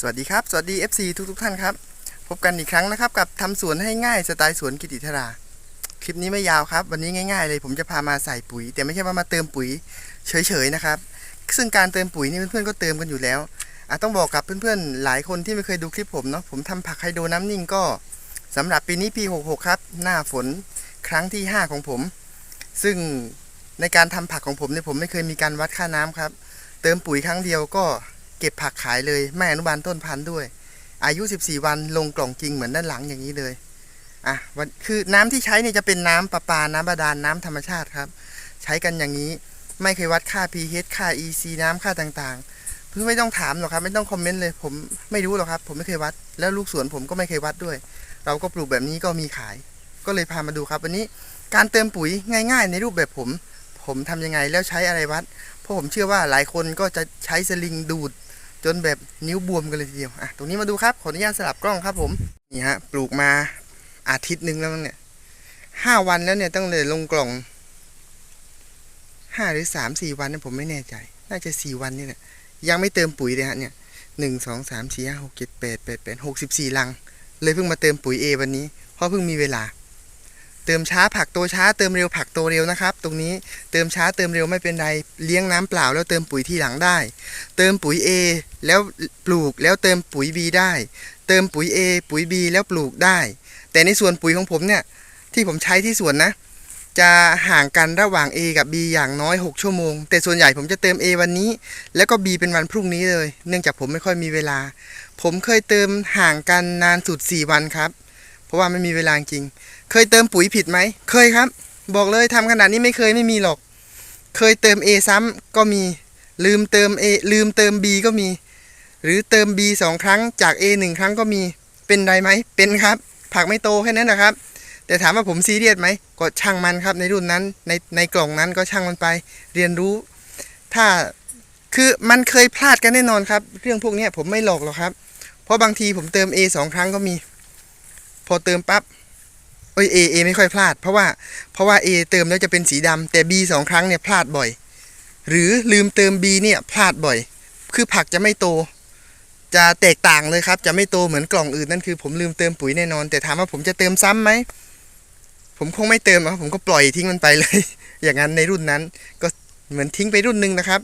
สวัสดีครับ สวัสดี FC ทุกทุกท่านครับ พบกันอีกครั้งนะครับ กับทำสวนให้ง่ายสไตล์สวนกิติธรา คลิปนี้ไม่ยาวครับ วันนี้ง่าย ๆ เลย ผมจะพามาใส่ปุ๋ย แต่ไม่ใช่ว่ามาเติมปุ๋ยเฉยๆนะครับ ซึ่งการเติมปุ๋ยนี่เพื่อนๆก็เติมกันอยู่แล้วอะต้องบอกกับเพื่อนๆหลายคนที่ไม่เคยดูคลิปผมเนาะผมทำผักไฮโดรน้ำนิ่งก็สำหรับปีนี้ปี66ครับ หน้าฝนครั้งที่ 5 ของผม ซึ่งในการทำผักของผมเนี่ยผมไม่เคยมีการวัดค่าน้ำครับ เติมปุ๋ยครั้งเดียวก็ เก็บผักขายเลยไม่อนุบาลต้นพันธุ์ด้วย อายุ 14 วันลงกล่องจริงเหมือนด้านหลังอย่างนี้เลยอะวันคือน้ำที่ใช้เนี่ยจะเป็นน้ำประปา น้ำบาดาลน้ำธรรมชาติครับ ใช้กันอย่างนี้ไม่เคยวัดค่า pH ค่า EC น้ำค่าต่างๆเพื่อไม่ต้องถามหรอกครับ ไม่ต้องคอมเมนต์เลย ผมไม่รู้หรอกครับ ผมไม่เคยวัด แล้วลูกสวนผมก็ไม่เคยวัดด้วย เราก็ปลูกแบบนี้ก็มีขาย ก็เลยพามาดูครับวันนี้การเติมปุ๋ยง่าย ๆ ในรูปแบบผม ผมทำยังไงแล้วใช้อะไรวัด เพราะผมเชื่อว่าหลายคนก็จะใช้สลิงดูด จนแบบนิ้วบวมกันเลยทีเดียวอะตรงนี้มาดูครับขออนุญาตสลับกล้องครับผมนี่ฮะปลูกมาอาทิตย์หนึ่งแล้วเนี่ยห้าวันแล้วเนี่ยต้องเลยลงกล่องห้าหรือสามสี่วันเนี่ยผมไม่แน่ใจ น่าจะสี่วันนี่แหละยังไม่เติมปุ๋ยเลยฮะเนี่ยหนึ่งสองสามสี่ห้าหกเจ็ดแปดแปดแปดหกสิบสี่ลัง เลยเพิ่งมาเติมปุ๋ยเอวันนี้เพราะเพิ่งมีเวลา เติมช้าผักโตช้าเติมเร็วผักโตเร็วนะครับ ตรงนี้เติมช้าเติมเร็วไม่เป็นไรเลี้ยงน้ำเปล่าแล้วเติมปุ๋ยทีหลังได้ เติมปุ๋ย A แล้วปลูกแล้วเติมปุ๋ย B ได้ เติมปุ๋ย A ปุ๋ย B แล้วปลูกได้ แต่ในส่วนปุ๋ยของผมเนี่ยที่ผมใช้ที่สวนนะ จะห่างกันระหว่าง A กับ B อย่างน้อย 6 ชั่วโมง แต่ส่วนใหญ่ผมจะเติม A วันนี้ แล้วก็ B เป็นวันพรุ่งนี้เลย เนื่องจากผมไม่ค่อยมีเวลา ผมเคยเติมห่างกันนานสุด 4 วันครับ เพราะว่าไม่มีเวลาจริง เคยเติมปุ๋ยผิดไหม เคยครับ บอกเลยทำขนาดนี้ไม่เคยไม่มีหรอก เคยเติม A ซ้ำก็มี ลืมเติม A ลืมเติม B ก็มี หรือเติม B สองครั้งจาก A หนึ่งครั้งก็มี เป็นไรไหม เป็นครับ ผักไม่โตแค่นั้นนะครับ แต่ถามว่าผมซีเรียสไหม ก็ช่างมันครับ ในรุ่นนั้น ในในกล่องนั้นก็ช่างมันไป เรียนรู้ ถ้าคือมันเคยพลาดกันแน่นอนครับ เรื่องพวกนี้ผมไม่หลอกหรอกครับ เพราะบางทีผมเติม A สองครั้งก็มี พอเติมปั๊บเอ้ย A A ไม่ค่อยพลาด เพราะว่าเพราะว่า A เติมแล้วจะเป็นสีดำแต่ B สองครั้งเนี่ยพลาดบ่อย หรือลืมเติม B เนี่ยพลาดบ่อย คือผักจะไม่โต จะแตกต่างเลยครับ จะไม่โตเหมือนกล่องอื่นนั่นคือ ผมลืมเติมปุ๋ยแน่นอน แต่ถามว่าผมจะเติมซ้ำไหมผมคงไม่เติมครับผมก็ปล่อยทิ้งมันไปเลย อย่างนั้นในรุ่นนั้น ก็เหมือนทิ้งไปรุ่นหนึ่งนะครับ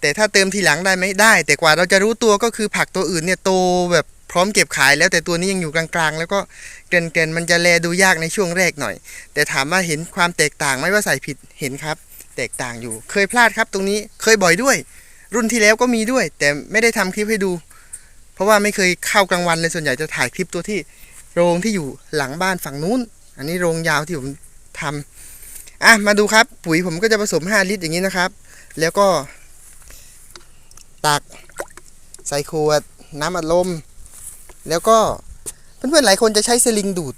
แต่ถ้าเติมทีหลังได้ไหมได้ แต่กว่าเราจะรู้ตัวก็คือผักตัวอื่นเนี่ยโตแบบ พร้อมเก็บขายแล้วแต่ตัวนี้ยังอยู่กลางๆ แล้วก็เกรนๆมันจะแลดูยากในช่วงแรกหน่อย แต่ถามว่าเห็นความแตกต่างไหมว่าใส่ผิดเห็นครับ แตกต่างอยู่ เคยพลาดครับตรงนี้เคยบ่อยด้วย รุ่นที่แล้วก็มีด้วย แต่ไม่ได้ทำคลิปให้ดู เพราะว่าไม่เคยเข้ากลางวันเลยส่วนใหญ่จะถ่ายคลิปตัวที่โรงที่อยู่หลังบ้านฝั่งนู้น อันนี้โรงยาวที่ผมทำอะมาดูครับ ปุ๋ยผมก็จะผสม 5 ลิตรอย่างนี้นะครับ แล้วก็ ตักใส่ขวดน้ำอัดลม แล้วก็เพื่อนๆหลายคนจะใช้สลิงดูด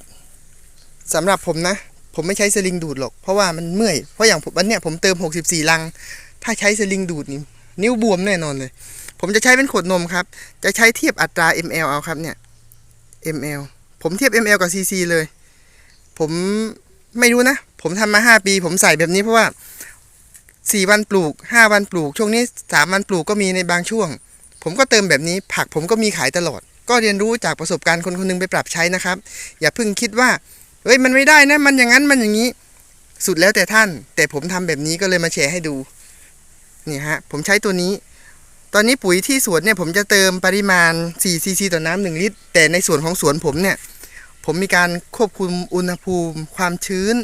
สำหรับผมนะ ผมไม่ใช้สลิงดูดหรอก เพราะว่ามันเมื่อย เพราะอย่างผมวันเนี้ยผมเติม 64 ลัง ถ้าใช้สลิงดูดนี่นิ้วบวมแน่นอนเลย ผมจะใช้เป็นขวดนมครับ จะใช้เทียบอัตรา ml เอาครับเนี่ย ml ผมเทียบ ml กับ cc เลย ผมไม่รู้นะ ผมทำมา 5 ปี ผมใส่แบบนี้เพราะว่า 4 วันปลูก 5 วันปลูก ช่วงนี้ 3 วันปลูกก็มีในบางช่วง ผมก็เติมแบบนี้ ผักผมก็มีขายตลอด ก็เรียนรู้จากประสบการณ์คนคนหนึงไปปรับใช้นะครับ อย่าเพิ่งคิดว่าเฮ้ยมันไม่ได้นะ มันอย่างนั้นมันอย่างนี้ สุดแล้วแต่ท่าน แต่ผมทำแบบนี้ก็เลยมาแชร์ให้ดูนี่ฮะผมใช้ตัวนี้ ตอนนี้ปุ๋ยที่สวนเนี่ยผมจะเติมปริมาณ4ซีซีต่อน้ำ1ลิตร แต่ในส่วนของสวนผมเนี่ย ผมมีการควบคุมอุณหภูมิ ความชื้น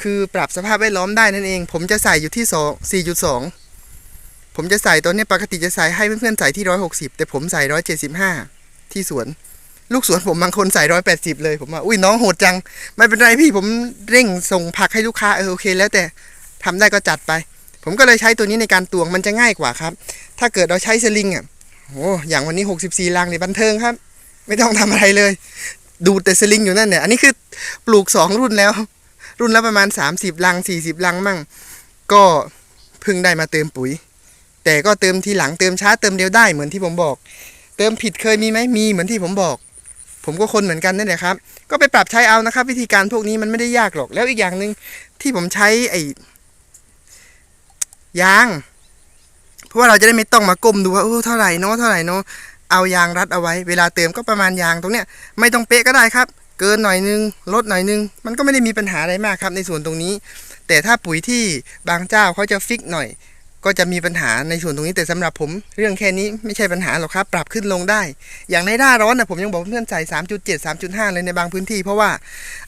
คือปรับสภาพแวดล้อมได้นั่นเอง ผมจะใส่อยู่ที่2 4.2ผมจะใส่ตอนนี้ปกติจะใส่ให้เพื่อนๆใส่ที่ 160 แต่ผมใส่ 175 ที่สวน ลูกสวนผมบางคนใส่180เลยผมว่าอุ้ยน้องโหดจัง ไม่เป็นไรพี่ผมเร่งส่งผักให้ลูกค้าเออโอเค แล้วแต่ทำได้ก็จัดไป ผมก็เลยใช้ตัวนี้ในการตวงมันจะง่ายกว่าครับ ถ้าเกิดเราใช้สลิงอะโอ้อย่างวันนี้ 64ลังเนี่ยบันเทิงครับ ไม่ต้องทำอะไรเลย ดูแต่สลิงอยู่นั่นเนี่ย อันนี้คือปลูก 2 รุ่นแล้ว รุ่นละประมาณ 30 ลัง 40 ลังมั่ง ก็เพิ่งได้มาเติมปุ๋ย แต่ก็เติมทีหลังเติมช้าเติมเร็วได้เหมือนที่ผมบอก เติมผิดเคยมีไหมมีเหมือนที่ผมบอก ผมก็คนเหมือนกันนั่นแหละครับ ก็ไปปรับใช้เอานะครับ วิธีการพวกนี้มันไม่ได้ยากหรอก แล้วอีกอย่างหนึ่งที่ผมใช้ไอ้ยาง เพราะว่าเราจะได้ไม่ต้องมาก้มดูว่าโอ้เท่าไหร่เนาะเท่าไหร่เนาะเอายางรัดเอาไว้ เวลาเติมก็ประมาณยางตรงเนี้ยไม่ต้องเป๊ะก็ได้ครับ เกินหน่อยนึงลดหน่อยนึง มันก็ไม่ได้มีปัญหาอะไรมากครับในส่วนตรงนี้ แต่ถ้าปุ๋ยที่บางเจ้าเขาจะฟิกหน่อย ก็จะมีปัญหาในส่วนตรงนี้แต่สำหรับผม เรื่องแค่นี้ไม่ใช่ปัญหาหรอกครับ ปรับขึ้นลงได้ อย่างในหน้าร้อนนะผมยังบอกเพื่อนใส่ 3.7 3.5 เลยในบางพื้นที่ เพราะว่า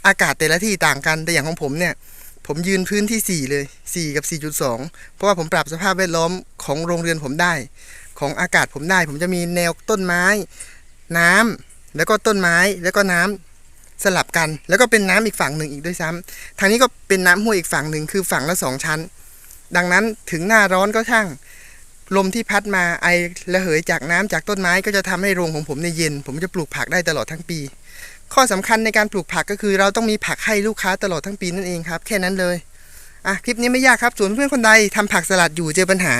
อากาศแต่ละที่ต่างกันแต่อย่างของผมเนี่ยผมยืนพื้นที่ 4 เลย 4 กับ 4.2 เพราะว่าผมปรับสภาพแวดล้อมของโรงเรือนผมได้ ของอากาศผมได้ ผมจะมีแนวต้นไม้ น้ำแล้วก็ต้นไม้แล้วก็น้ำสลับกัน แล้วก็เป็นน้ำอีกฝั่งหนึ่งอีกด้วยซ้ำทางนี้ก็เป็นน้ำห้วยอีกฝั่งหนึ่งคือฝั่งละสองชั้น ดังนั้นถึงหน้าร้อนก็ช่าง ลมที่พัดมาไอระเหยจากน้ำจากต้นไม้ก็จะทำให้โรงของผมในเย็น ผมจะปลูกผักได้ตลอดทั้งปี ข้อสำคัญในการปลูกผักก็คือ เราต้องมีผักให้ลูกค้าตลอดทั้งปีนั่นเองครับ แค่นั้นเลยอะคลิปนี้ไม่ยากครับ ส่วนเพื่อนคนใดทำผักสลัดอยู่เจอปัญหา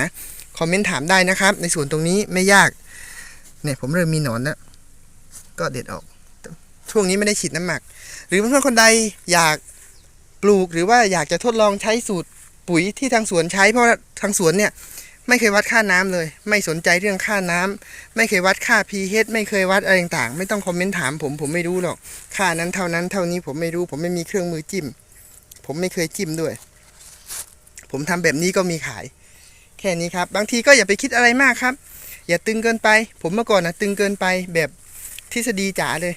คอมเมนต์ถามได้นะครับ ในส่วนตรงนี้ไม่ยากเนี่ยผมเริ่มมีหนอนแล้วก็เด็ดออก ช่วงนี้ไม่ได้ฉีดน้ำหมัก หรือเพื่อนๆคนใดอยากปลูกหรือว่าอยากจะทดลองใช้สูตร ปุ๋ยที่ทางสวนใช้เพราะทางสวนเนี่ยไม่เคยวัดค่าน้ำเลย ไม่สนใจเรื่องค่าน้ำไม่เคยวัดค่า pH ไม่เคยวัดอะไรต่างๆ ไม่ต้องคอมเมนต์ถามผมผมไม่รู้หรอก ค่านั้นเท่านั้นเท่านี้ผมไม่รู้ ผมไม่มีเครื่องมือจิ้ม ผมไม่เคยจิ้มด้วย ผมทำแบบนี้ก็มีขาย แค่นี้ครับ บางทีก็อย่าไปคิดอะไรมากครับ อย่าตึงเกินไป ผมเมื่อก่อนนะตึงเกินไปแบบทฤษฎีจ๋าเลย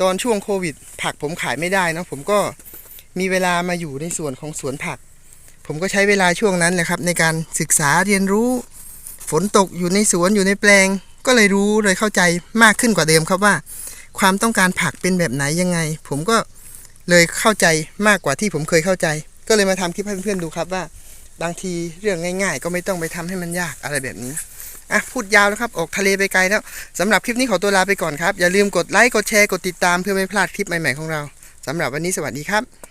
ตอนช่วงโควิด ผักผมขายไม่ได้นะผมก็ มีเวลามาอยู่ในส่วนของสวนผัก ผมก็ใช้เวลาช่วงนั้นแหละครับ ในการศึกษาเรียนรู้ ฝนตกอยู่ในสวนอยู่ในแปลง ก็เลยรู้เลยเข้าใจมากขึ้นกว่าเดิมครับว่า ความต้องการผักเป็นแบบไหนยังไง ผมก็เลยเข้าใจมากกว่าที่ผมเคยเข้าใจ ก็เลยมาทำคลิปให้เพื่อนๆดูครับว่าบางทีเรื่องง่าย ๆ ก็ไม่ต้องไปทำให้มันยากอะไรแบบนี้อะพูดยาวแล้วครับ ออกทะเลไปไกลแล้วสำหรับคลิปนี้ขอตัวลาไปก่อนครับ อย่าลืมกดไลค์ กดแชร์ กดติดตามเพื่อไม่พลาดคลิปใหม่ ๆ ของเราสำหรับวันนี้สวัสดีครับ